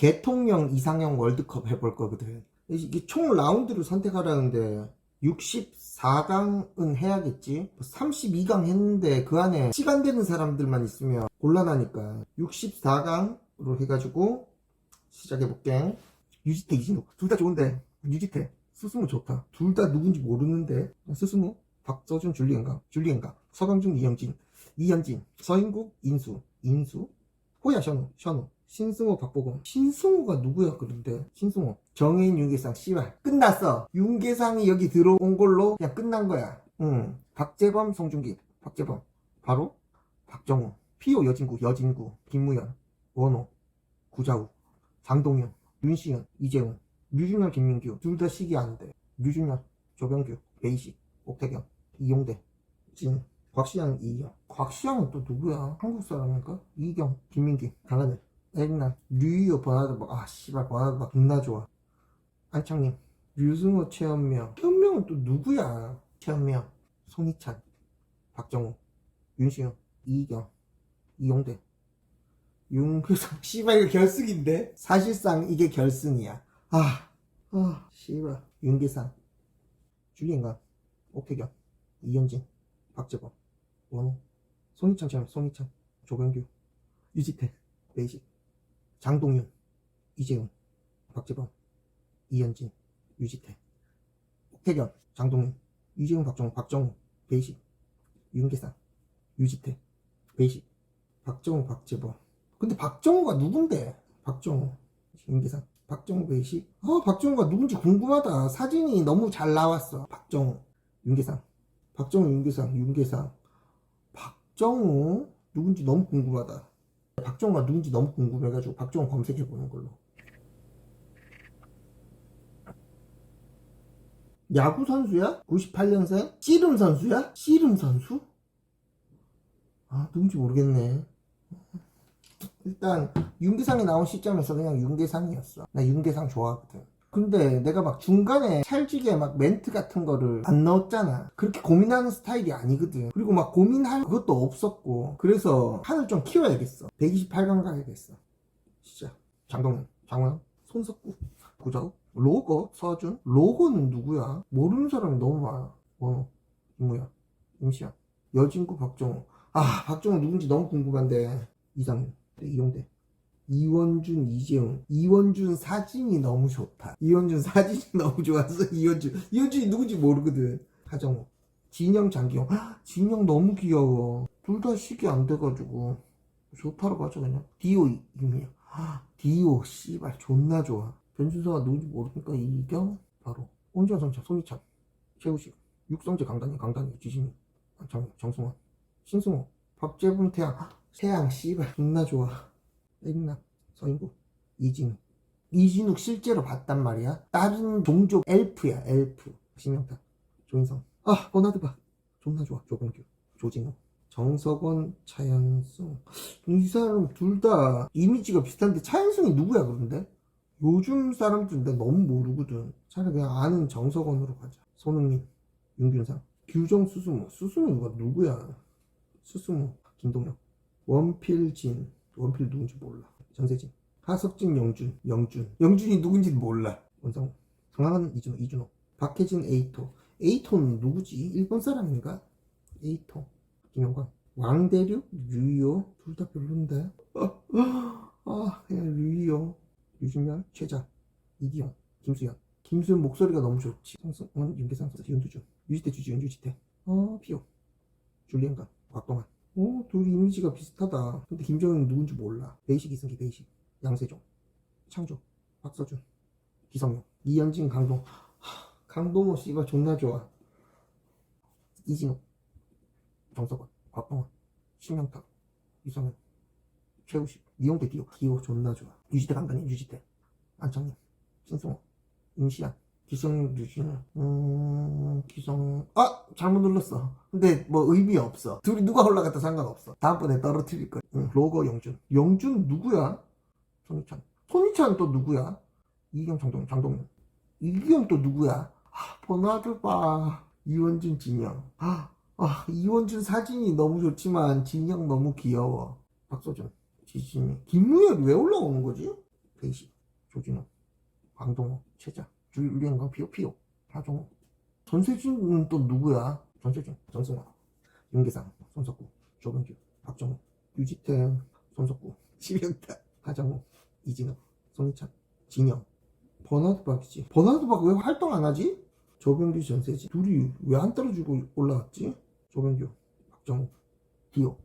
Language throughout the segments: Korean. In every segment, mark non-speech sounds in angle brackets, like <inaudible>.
개통령 이상형 월드컵 해볼 거거든. 이게 총 라운드를 선택하라는데 64강은 해야겠지. 32강 했는데 그 안에 시간 되는 사람들만 있으면 곤란하니까. 64강으로 해가지고 시작해볼게. 유지태, 이진욱. 둘다 좋은데. 유지태, 수승우 좋다. 둘 다 누군지 모르는데. 수승우, 박서준, 줄리엔강, 줄리엔강, 서강준, 이영진, 이현진, 서인국, 인수, 인수, 호야, 션우, 션우, 신승호, 박보검. 신승호가 누구야, 그런데? 신승호. 정혜인, 윤계상, 씨발. 끝났어. 윤계상이 여기 들어온 걸로 그냥 끝난 거야. 응. 박재범, 송중기. 박재범. 바로? 박정우. 피오, 여진구, 여진구. 김무현. 원호. 구자우. 장동윤. 윤시현. 이재훈. 류준열, 김민규. 둘 다 시기 안 돼. 류준열. 조병규. 베이식. 옥태경. 이용대. 진. 곽시영, 이경. 곽시영은 또 누구야? 한국 사람인가? 이경, 김민기, 강하늘, 에릭난, 류이오, 버나드 박. 아, 씨발, 버나드 박. 존나 좋아. 안창님, 류승호, 최현명. 최현명은 또 누구야? 최현명, 손희찬, 박정우, 윤시영, 이경, 이용대, 윤규성. <laughs> 씨발, 이거 결승인데? 사실상 이게 결승이야. 아, 아, 씨발. 윤계상, 줄리엔가, 옥태경, 이현진, 박재범, 원호, 손희찬처럼 손희찬, 조병규, 유지태, 베이식, 장동윤, 이재훈, 박재범, 이현진, 유지태, 옥태견, 장동윤, 이재훈, 박정우, 박정우, 베이식, 윤계상, 유지태, 베이식, 박정우, 박재범. 근데 박정우가 누군데? 박정우, 윤계상, 박정우, 베이식. 아, 박정우가 누군지 궁금하다. 사진이 너무 잘 나왔어. 박정우, 윤계상, 박정우, 윤계상, 윤계상. 박정우 누군지 너무 궁금하다. 박정우가 누군지 너무 궁금해가지고 박정우 검색해 보는 걸로. 야구 선수야? 98년생? 씨름 선수야? 씨름 선수? 아 누군지 모르겠네. 일단 윤계상이 나온 시점에서 그냥 윤계상이었어. 나 윤계상 좋아하거든. 근데 내가 막 중간에 찰지게 막 멘트 같은 거를 안 넣었잖아. 그렇게 고민하는 스타일이 아니거든. 그리고 막 고민할 그것도 없었고. 그래서 판을 좀 키워야겠어. 128강 가야겠어. 진짜. 장동현, 장원, 손석구, 구자욱, 로거, 서준. 로거는 누구야? 모르는 사람이 너무 많아. 원호, 임무야, 임시현, 여진구, 박정우. 아, 박정우 누군지 너무 궁금한데. 이상윤, 이용대. 이원준, 이재훈. 이원준 사진이 너무 좋다. 이원준 사진이 <laughs> 너무 좋아서 이원준. 이원준이 누군지 모르거든. 하정우. 진영, 장기영. 헉, 진영 너무 귀여워. 둘다 시기 안 돼가지고. 좋다로 가자, 그냥. 디오, 이- 이미야. 헉, 디오, 씨발, 존나 좋아. 변준서가 누군지 모르니까 이경? 바로. 선차, 손희찬. 최우식. 육성재, 강단이, 강단이, 지진이. 정, 정승환. 신승호. 박재분, 태양. 헉, 태양, 씨발, 존나 좋아. 에릭나, 서인국, 이진욱. 이진욱 실제로 봤단 말이야. 다른 종족 엘프야, 엘프. 신명탁, 조인성. 아, 버나드 박. 존나 좋아. 조병규, 조진호, 정석원, 차현승. 이 사람 둘 다 이미지가 비슷한데 차현승이 누구야, 그런데? 요즘 사람들 나 너무 모르거든. 차라리 그냥 아는 정석원으로 가자. 손흥민, 윤균상, 규정 수수무. 수수무가 누구야? 수수무, 김동혁, 원필진. 원필 누군지 몰라. 전세진. 하석진, 영준, 영준. 영준이 누군지 몰라. 원성우. 강하은, 이준호, 이준호. 박혜진, 에이토. 에이토는 누구지? 일본 사람인가? 에이토. 김영광. 왕대륙, 류이오. 둘 다 별론데. 아, 그냥 류이오. 유진열, 최자. 이기현, 김수현. 김수현 목소리가 너무 좋지. 성승원, 윤계상, 윤두준. 유지태, 주지훈, 유지태. 어, 피오. 줄리엔가, 곽동환. 오, 둘이 이미지가 비슷하다. 근데 김정은 누군지 몰라. 베이식 이승기, 베이식. 양세종. 창조. 박서준. 기성용. 이현진, 강동. 하, 강동호 씨가 존나 좋아. 이진호. 정석원. 곽동원. 신명탁. 이성현. 최우식. 이용대 디오. 디오 존나 좋아. 유지태 강단님, 유지태. 안창님. 신승호. 임시안. 기성 유진 음 기성 아 잘못 눌렀어. 근데 뭐 의미 없어. 둘이 누가 올라갔다 상관없어. 다음번에 떨어뜨릴 거야. 응, 로거 영준. 영준 누구야? 손희찬. 손희찬 또 누구야? 이경 장동 장동윤. 이경 또 누구야? 아 버나드 봐. 이원준 진영. 아, 아 이원준 사진이 너무 좋지만 진영 너무 귀여워. 박소준 지진이 김무열이 왜 올라오는 거지? 베이시 조진호 강동호 최자 주윤경 피오 피오 하종호 전세진은 또 누구야? 전세진 정승환 윤계상. 손석구. 조병규. 박정우. 유지태. 손석구. 심영타 하정우. 이진우. 손희찬. 진영. 버나드 박이지. 버나드 박 왜 활동 안 하지? 조병규 전세진. 둘이 왜 안 떨어지고 올라왔지? 조병규. 박정우. 디오.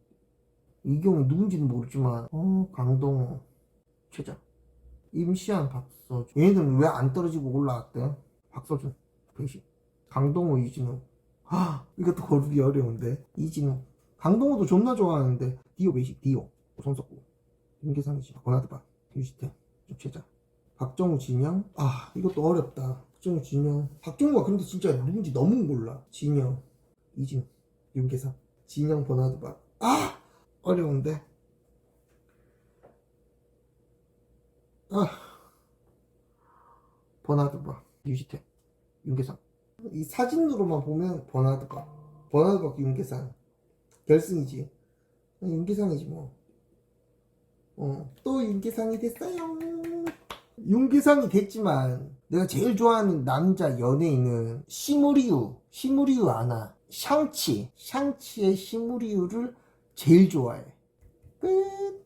이경이 누군지는 모르지만 어 강동호. 최자 임시한 박서준. 얘네들은 왜 안 떨어지고 올라왔대? 박서준 배시 강동호 이진우. 아 이것도 거르기 어려운데. 이진우. 강동호도 존나 좋아하는데. 디오 배시 디오. 손석구. 윤계상이지 권하드바. 유지태. 좀 최자. 박정우 진영. 아 이것도 어렵다. 박정우 진영. 박정우가 근데 진짜 누군지 너무 몰라. 진영. 이진우. 윤계상. 진영 버나드바. 아 어려운데 아. 버나드바 유지태 윤계상. 이 사진으로만 보면 버나드바 버나드바 윤계상 결승이지. 윤계상이지 뭐. 어, 또 윤계상이 됐어요. 윤계상이 됐지만 내가 제일 좋아하는 남자 연예인은 시무리우 시무리우 아나 샹치. 샹치의 시무리우를 제일 좋아해. 끝